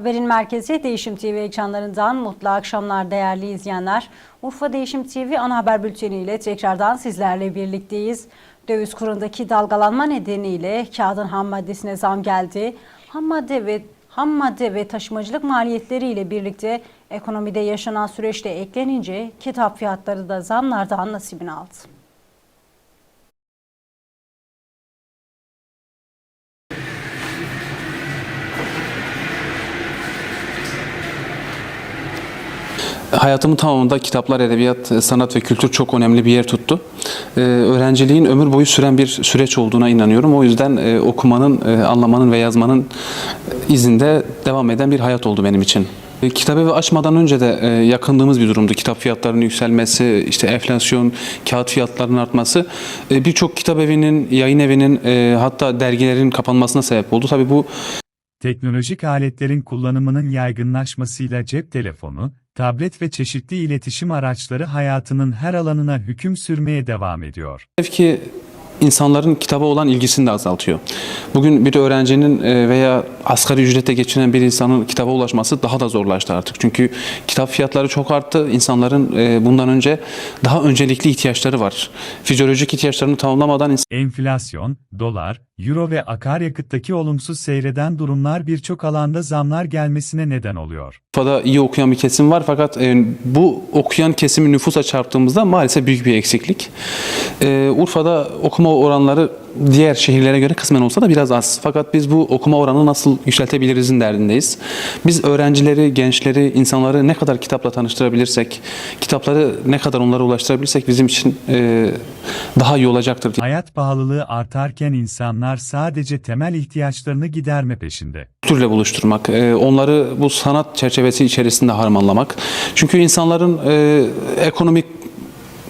Haberin merkezi Değişim TV ekranlarından mutlu akşamlar değerli izleyenler. Urfa Değişim TV ana haber bülteni ile tekrardan sizlerle birlikteyiz. Döviz kurundaki dalgalanma nedeniyle kağıdın ham maddesine zam geldi. Ham madde ve ham madde ve taşımacılık maliyetleri ile birlikte ekonomide yaşanan süreçte eklenince kitap fiyatları da zamlardan nasibini aldı. Hayatımın tamamında kitaplar, edebiyat, sanat ve kültür çok önemli bir yer tuttu. Ee, öğrenciliğin ömür boyu süren bir süreç olduğuna inanıyorum. O yüzden e, okumanın, e, anlamanın ve yazmanın izinde devam eden bir hayat oldu benim için. E, Kitabevi açmadan önce de e, yakındığımız bir durumdu. Kitap fiyatlarının yükselmesi, işte enflasyon, kağıt fiyatlarının artması e, birçok kitap evinin, yayın evinin e, hatta dergilerin kapanmasına sebep oldu. Tabii bu Teknolojik aletlerin kullanımının yaygınlaşmasıyla cep telefonu, tablet ve çeşitli iletişim araçları hayatının her alanına hüküm sürmeye devam ediyor. ki insanların kitaba olan ilgisini de azaltıyor. Bugün bir öğrencinin e, veya asgari ücrete geçinen bir insanın kitaba ulaşması daha da zorlaştı artık. Çünkü kitap fiyatları çok arttı. İnsanların e, bundan önce daha öncelikli ihtiyaçları var. Fizyolojik ihtiyaçlarını tamamlamadan Enflasyon, dolar, euro ve akaryakıttaki olumsuz seyreden durumlar birçok alanda zamlar gelmesine neden oluyor. Urfa'da iyi okuyan bir kesim var fakat e, bu okuyan kesimi nüfusa çarptığımızda maalesef büyük bir eksiklik. E, Urfa'da okuma oranları diğer şehirlere göre kısmen olsa da biraz az. Fakat biz bu okuma oranını nasıl yükseltebilirizin derdindeyiz. Biz öğrencileri, gençleri, insanları ne kadar kitapla tanıştırabilirsek, kitapları ne kadar onlara ulaştırabilirsek bizim için e, daha iyi olacaktır Hayat pahalılığı artarken insanlar sadece temel ihtiyaçlarını giderme peşinde. kültürle buluşturmak, e, onları bu sanat çerçevesi içerisinde harmanlamak. Çünkü insanların e, ekonomik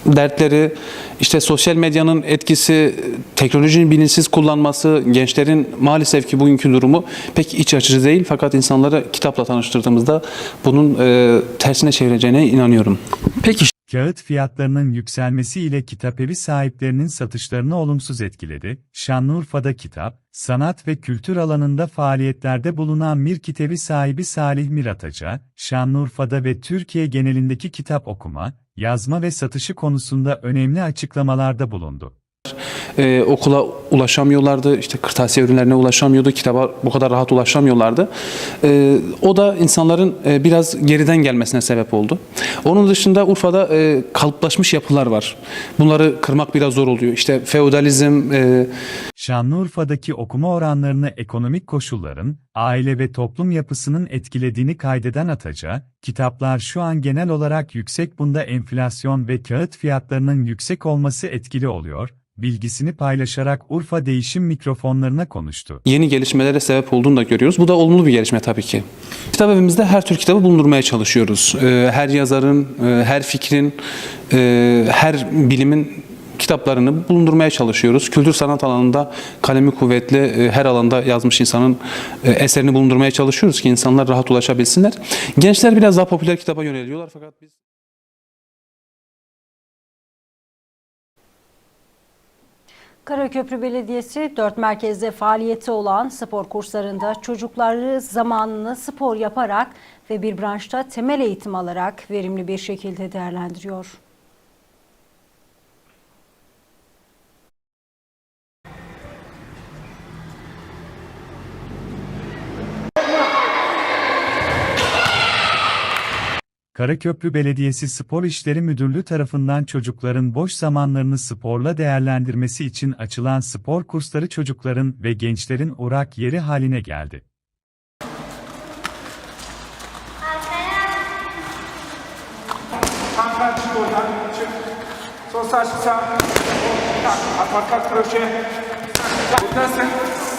dertleri, işte sosyal medyanın etkisi, teknolojinin bilinçsiz kullanması, gençlerin maalesef ki bugünkü durumu pek iç açıcı değil. Fakat insanları kitapla tanıştırdığımızda bunun e, tersine çevireceğine inanıyorum. Peki Kağıt fiyatlarının yükselmesi ile kitapevi sahiplerinin satışlarını olumsuz etkiledi. Şanlıurfa'da kitap, sanat ve kültür alanında faaliyetlerde bulunan Mir Kitevi sahibi Salih Mirataca, Şanlıurfa'da ve Türkiye genelindeki kitap okuma, yazma ve satışı konusunda önemli açıklamalarda bulundu. E, okula ulaşamıyorlardı. işte kırtasiye ürünlerine ulaşamıyordu. Kitaba bu kadar rahat ulaşamıyorlardı. E, o da insanların e, biraz geriden gelmesine sebep oldu. Onun dışında Urfa'da e, kalıplaşmış yapılar var. Bunları kırmak biraz zor oluyor. İşte feodalizm, e, Şanlıurfa'daki okuma oranlarını ekonomik koşulların, aile ve toplum yapısının etkilediğini kaydeden Ataca, kitaplar şu an genel olarak yüksek bunda enflasyon ve kağıt fiyatlarının yüksek olması etkili oluyor, bilgisini paylaşarak Urfa Değişim mikrofonlarına konuştu. yeni gelişmelere sebep olduğunu da görüyoruz. Bu da olumlu bir gelişme tabii ki. Kitap evimizde her tür kitabı bulundurmaya çalışıyoruz. E, her yazarın, e, her fikrin, e, her bilimin kitaplarını bulundurmaya çalışıyoruz. Kültür sanat alanında kalemi kuvvetli e, her alanda yazmış insanın eserini bulundurmaya çalışıyoruz ki insanlar rahat ulaşabilsinler. Gençler biraz daha popüler kitaba yöneliyorlar fakat biz Karaköprü Belediyesi 4 merkezde faaliyeti olan spor kurslarında çocukları zamanını spor yaparak ve bir branşta temel eğitim alarak verimli bir şekilde değerlendiriyor. Karaköprü Belediyesi Spor İşleri Müdürlüğü tarafından çocukların boş zamanlarını sporla değerlendirmesi için açılan spor kursları çocukların ve gençlerin uğrak yeri haline geldi. Kanka çık oradan. Çık. Sol sağ sağ. Tak. Aparkat kroşe. Buradasın.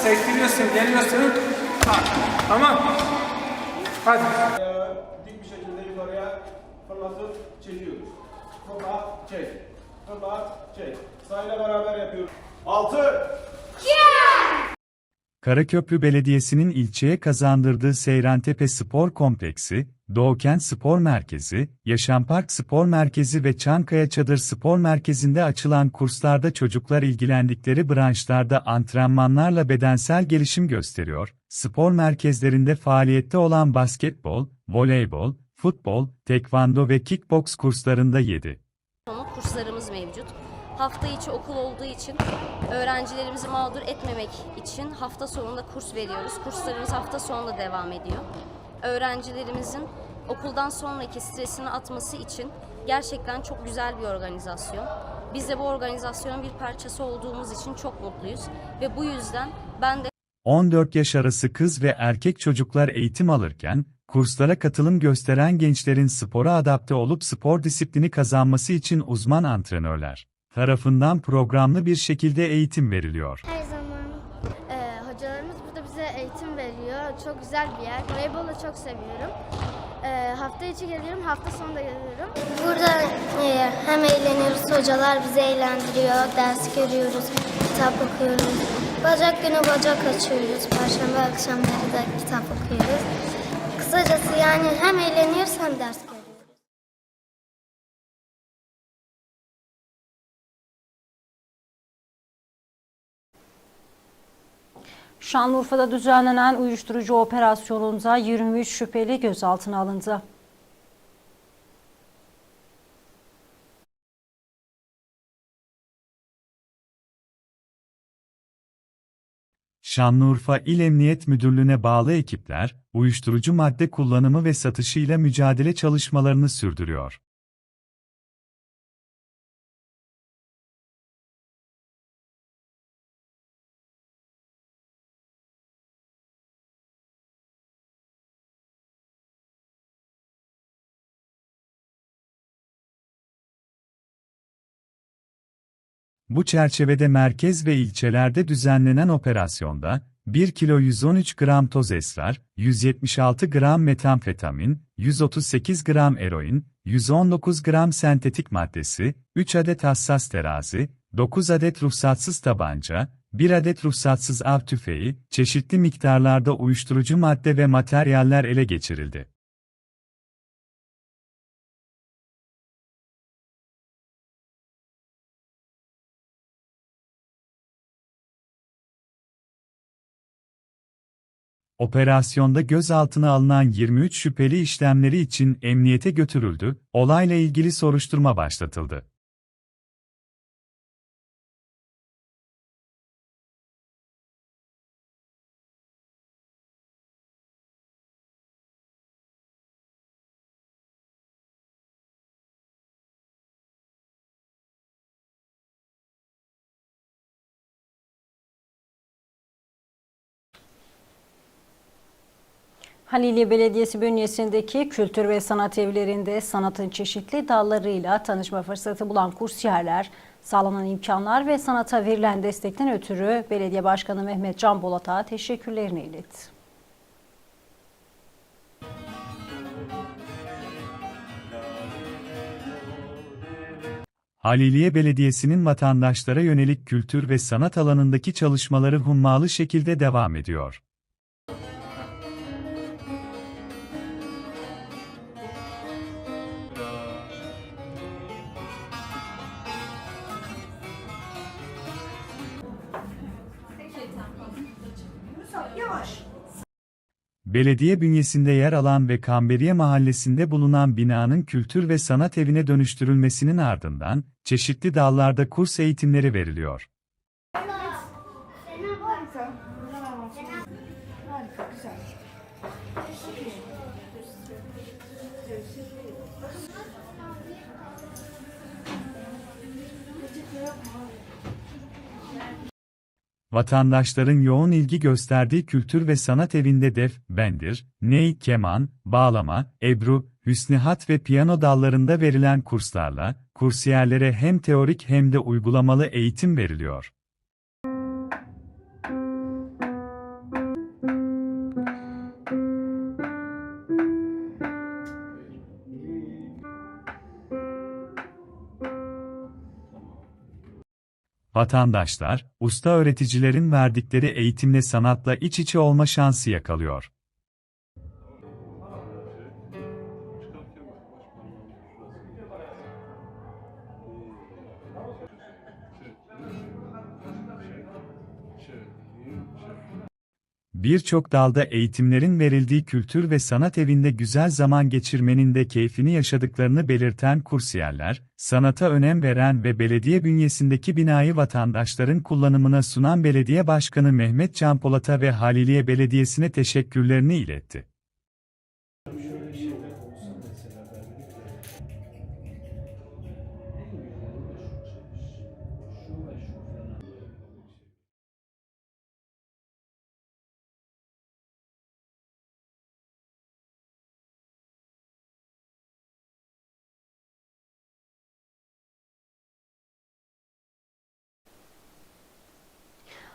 Sektiriyorsun. Geliyorsun. Tak. Tamam. Hadi. dik bir şekilde yukarıya fırlatıp çekiyoruz. Fırlat, çek. Fırlat, çek. Sayıyla beraber yapıyoruz. 6 Karaköprü Belediyesi'nin ilçeye kazandırdığı Seyrantepe Spor Kompleksi, Doğukent Spor Merkezi, Yaşampark Spor Merkezi ve Çankaya Çadır Spor Merkezi'nde açılan kurslarda çocuklar ilgilendikleri branşlarda antrenmanlarla bedensel gelişim gösteriyor. Spor merkezlerinde faaliyette olan basketbol, voleybol, futbol, tekvando ve kickboks kurslarında 7. sonu kurslarımız mevcut. Hafta içi okul olduğu için öğrencilerimizi mağdur etmemek için hafta sonunda kurs veriyoruz. Kurslarımız hafta sonunda devam ediyor. Öğrencilerimizin okuldan sonraki stresini atması için gerçekten çok güzel bir organizasyon. Biz de bu organizasyonun bir parçası olduğumuz için çok mutluyuz ve bu yüzden ben de 14 yaş arası kız ve erkek çocuklar eğitim alırken, kurslara katılım gösteren gençlerin spora adapte olup spor disiplini kazanması için uzman antrenörler tarafından programlı bir şekilde eğitim veriliyor. Her zaman eee, hocalarımız burada bize eğitim veriyor. Çok güzel bir yer. Voleybolu çok seviyorum. Eee, hafta içi geliyorum, hafta sonu da geliyorum. Burada e, hem eğleniyoruz, hocalar bizi eğlendiriyor, ders görüyoruz, kitap okuyoruz. Bacak günü bacak açıyoruz, perşembe akşamları da kitap okuyoruz. Kısacası yani hem eğleniyoruz hem ders görüyoruz. Şanlıurfa'da düzenlenen uyuşturucu operasyonunda 23 şüpheli gözaltına alındı. Şanlıurfa İl Emniyet Müdürlüğü'ne bağlı ekipler, uyuşturucu madde kullanımı ve satışıyla mücadele çalışmalarını sürdürüyor. Bu çerçevede merkez ve ilçelerde düzenlenen operasyonda, 1 kilo 113 gram toz esrar, 176 gram metamfetamin, 138 gram eroin, 119 gram sentetik maddesi, 3 adet hassas terazi, 9 adet ruhsatsız tabanca, 1 adet ruhsatsız av tüfeği, çeşitli miktarlarda uyuşturucu madde ve materyaller ele geçirildi. Operasyonda gözaltına alınan 23 şüpheli işlemleri için emniyete götürüldü, olayla ilgili soruşturma başlatıldı. Haliliye Belediyesi bünyesindeki kültür ve sanat evlerinde sanatın çeşitli dallarıyla tanışma fırsatı bulan kursiyerler, sağlanan imkanlar ve sanata verilen destekten ötürü Belediye Başkanı Mehmet Can Bolat'a teşekkürlerini iletti. Haliliye Belediyesi'nin vatandaşlara yönelik kültür ve sanat alanındaki çalışmaları hummalı şekilde devam ediyor. Belediye bünyesinde yer alan ve Kamberiye Mahallesi'nde bulunan binanın kültür ve sanat evine dönüştürülmesinin ardından, çeşitli dallarda kurs eğitimleri veriliyor. Vatandaşların yoğun ilgi gösterdiği kültür ve sanat evinde def, bendir, ney, keman, bağlama, ebru, hüsnihat ve piyano dallarında verilen kurslarla, kursiyerlere hem teorik hem de uygulamalı eğitim veriliyor. Vatandaşlar, usta öğreticilerin verdikleri eğitimle sanatla iç içe olma şansı yakalıyor. Birçok dalda eğitimlerin verildiği kültür ve sanat evinde güzel zaman geçirmenin de keyfini yaşadıklarını belirten kursiyerler, sanata önem veren ve belediye bünyesindeki binayı vatandaşların kullanımına sunan Belediye Başkanı Mehmet Can Polat'a ve Haliliye Belediyesi'ne teşekkürlerini iletti.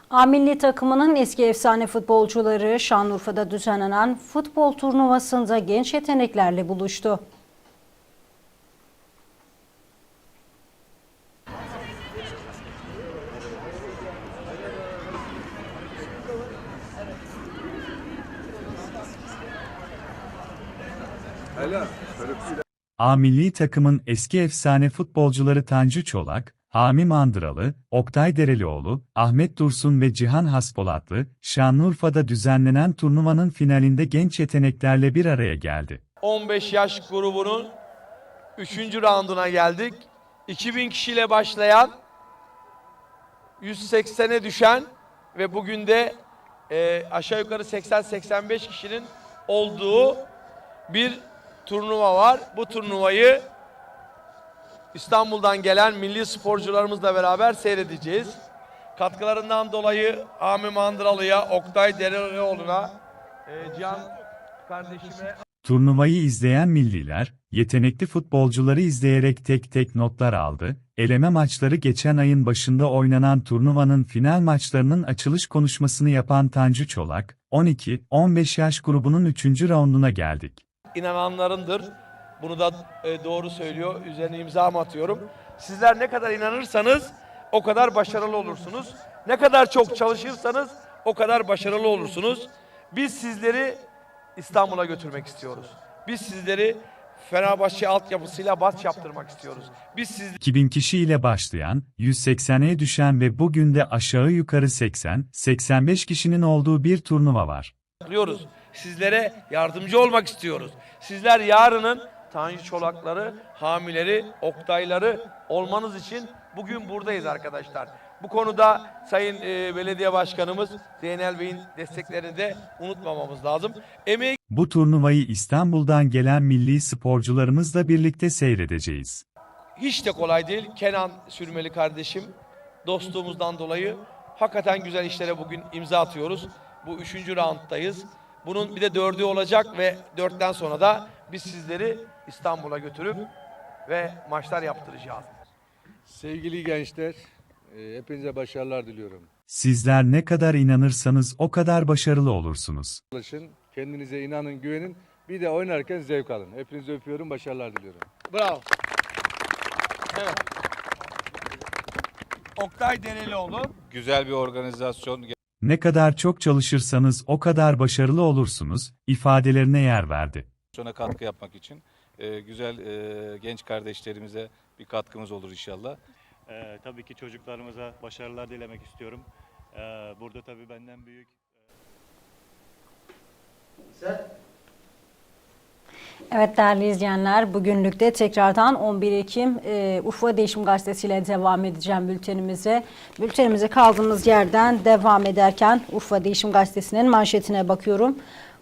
A milli takımının eski efsane futbolcuları Şanlıurfa'da düzenlenen futbol turnuvasında genç yeteneklerle buluştu. A milli takımın eski efsane futbolcuları Tanju Çolak, Hami Mandıralı, Oktay Derelioğlu, Ahmet Dursun ve Cihan Haspolatlı, Şanlıurfa'da düzenlenen turnuvanın finalinde genç yeteneklerle bir araya geldi. 15 yaş grubunun 3. raunduna geldik. 2000 kişiyle başlayan 180'e düşen ve bugün de e, aşağı yukarı 80-85 kişinin olduğu bir turnuva var. Bu turnuvayı İstanbul'dan gelen milli sporcularımızla beraber seyredeceğiz. Katkılarından dolayı Ami Mandıralı'ya, Oktay Derelioğlu'na, e, Can kardeşime Turnuvayı izleyen milliler, yetenekli futbolcuları izleyerek tek tek notlar aldı. Eleme maçları geçen ayın başında oynanan turnuvanın final maçlarının açılış konuşmasını yapan Tanju Çolak, 12-15 yaş grubunun 3. raunduna geldik. inananlarındır. Bunu da e, doğru söylüyor. Üzerine imza mı atıyorum. Sizler ne kadar inanırsanız o kadar başarılı olursunuz. Ne kadar çok çalışırsanız o kadar başarılı olursunuz. Biz sizleri İstanbul'a götürmek istiyoruz. Biz sizleri Fenerbahçe altyapısıyla baş yaptırmak istiyoruz. Biz sizleri 2000 kişiyle başlayan, 180'e düşen ve bugün de aşağı yukarı 80-85 kişinin olduğu bir turnuva var. bekliyoruz. Sizlere yardımcı olmak istiyoruz. Sizler yarının Tanju Çolakları, Hamileri, Oktayları olmanız için bugün buradayız arkadaşlar. Bu konuda Sayın e, Belediye Başkanımız Zeynel Bey'in desteklerini de unutmamamız lazım. Emeği Bu turnuvayı İstanbul'dan gelen milli sporcularımızla birlikte seyredeceğiz. hiç de kolay değil. Kenan Sürmeli kardeşim dostluğumuzdan dolayı hakikaten güzel işlere bugün imza atıyoruz. Bu üçüncü rounddayız. Bunun bir de dördü olacak ve dörtten sonra da biz sizleri İstanbul'a götürüp ve maçlar yaptıracağız. Sevgili gençler, e, hepinize başarılar diliyorum. Sizler ne kadar inanırsanız o kadar başarılı olursunuz. Çalışın, kendinize inanın, güvenin. Bir de oynarken zevk alın. Hepinizi öpüyorum, başarılar diliyorum. Bravo. Evet. Oktay Derelioğlu. güzel bir organizasyon Ne kadar çok çalışırsanız o kadar başarılı olursunuz, ifadelerine yer verdi. Gerçekleştirmesine katkı yapmak için e, güzel e, genç kardeşlerimize bir katkımız olur inşallah. Ee, tabii ki çocuklarımıza başarılar dilemek istiyorum. Ee, burada tabii benden büyük Evet değerli izleyenler bugünlük de tekrardan 11 Ekim e, Urfa Değişim Gazetesi ile devam edeceğim bültenimize. Bültenimize kaldığımız yerden devam ederken Urfa Değişim Gazetesi'nin manşetine bakıyorum.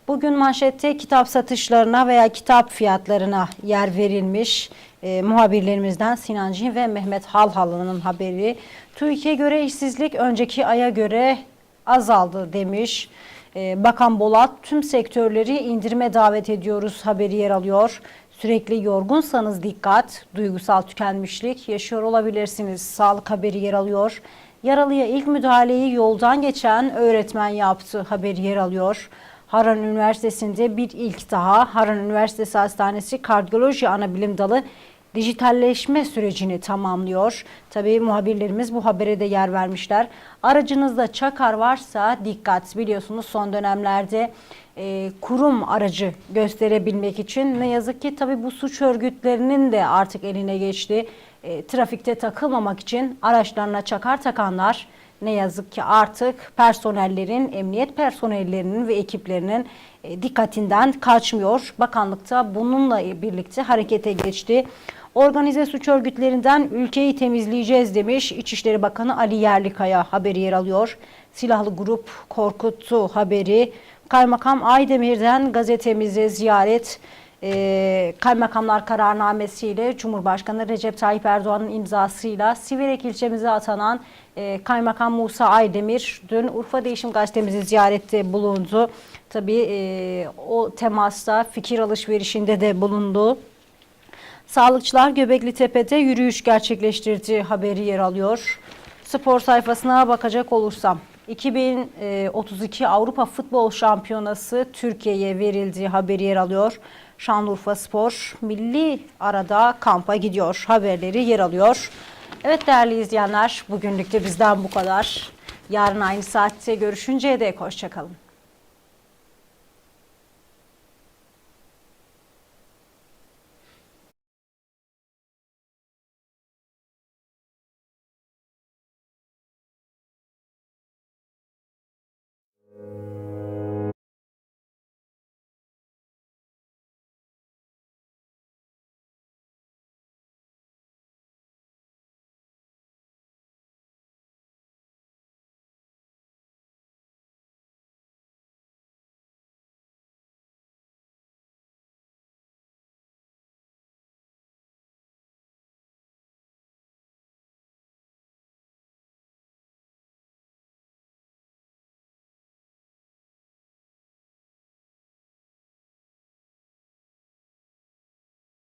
Bugün manşette kitap satışlarına veya kitap fiyatlarına yer verilmiş. E, muhabirlerimizden Sinan Cin ve Mehmet Halhalı'nın haberi. TÜİK'e göre işsizlik önceki aya göre azaldı demiş. Ee, Bakan Bolat tüm sektörleri indirime davet ediyoruz haberi yer alıyor. Sürekli yorgunsanız dikkat, duygusal tükenmişlik yaşıyor olabilirsiniz. Sağlık haberi yer alıyor. Yaralıya ilk müdahaleyi yoldan geçen öğretmen yaptı haberi yer alıyor. Harran Üniversitesi'nde bir ilk daha Harran Üniversitesi Hastanesi Kardiyoloji Anabilim Dalı dijitalleşme sürecini tamamlıyor. Tabii muhabirlerimiz bu habere de yer vermişler. Aracınızda çakar varsa dikkat biliyorsunuz son dönemlerde e, kurum aracı gösterebilmek için ne yazık ki tabii bu suç örgütlerinin de artık eline geçti. E, trafikte takılmamak için araçlarına çakar takanlar ne yazık ki artık personellerin, emniyet personellerinin ve ekiplerinin e, dikkatinden kaçmıyor. Bakanlıkta bununla birlikte harekete geçti. Organize suç örgütlerinden ülkeyi temizleyeceğiz demiş İçişleri Bakanı Ali Yerlikaya haberi yer alıyor. Silahlı grup korkuttu haberi. Kaymakam Aydemir'den gazetemize ziyaret e, kaymakamlar kararnamesiyle Cumhurbaşkanı Recep Tayyip Erdoğan'ın imzasıyla Siverek ilçemize atanan e, Kaymakam Musa Aydemir dün Urfa Değişim Gazetemizi ziyarette bulundu. Tabii e, o temasta fikir alışverişinde de bulundu. Sağlıkçılar Göbekli Tepe'de yürüyüş gerçekleştirdiği haberi yer alıyor. Spor sayfasına bakacak olursam 2032 Avrupa Futbol Şampiyonası Türkiye'ye verildiği haberi yer alıyor. Şanlıurfa Spor milli arada kampa gidiyor haberleri yer alıyor. Evet değerli izleyenler bugünlük de bizden bu kadar. Yarın aynı saatte görüşünceye dek hoşçakalın.